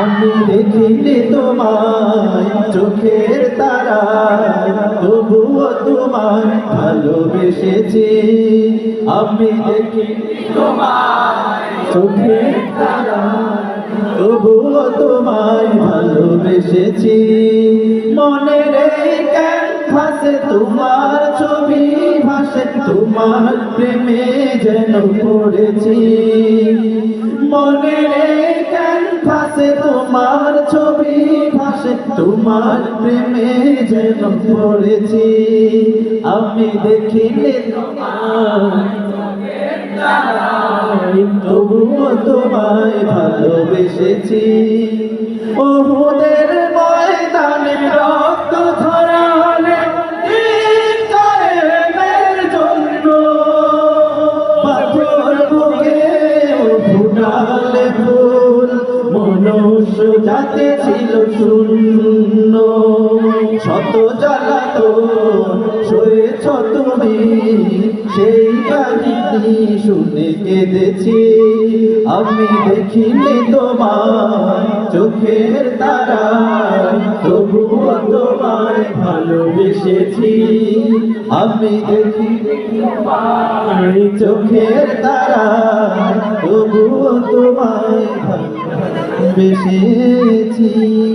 আমি দেখিনি তোমায়, চোখের তারা তবুও তোমায় ভালোবেসেছি। আমি দেখিনি তোমায়, চোখের তারা তবুও তোমায় ভালোবেসেছি। মনের এই ক্যানভাসে তোমার ছবি ভাসে তোমার প্রেমে যেন পড়েছি। মনের এই তোমার প্রেমে যেন পড়েছি। আমি দেখিলে তবুও তোমায় ভালোবেসেছি। জাতি ছিল শূন্য। শত জ্বালাত সয়েছ তুমি, সেই কাহিনী শুনে কেঁদেছি। আমি দেখিনি তোমার চোখের তারা তবুও তোমায় ভালোবেসেছি। আমি দেখি তোমার চোখের তারা তবুও তোমায় ভালোবেসেছি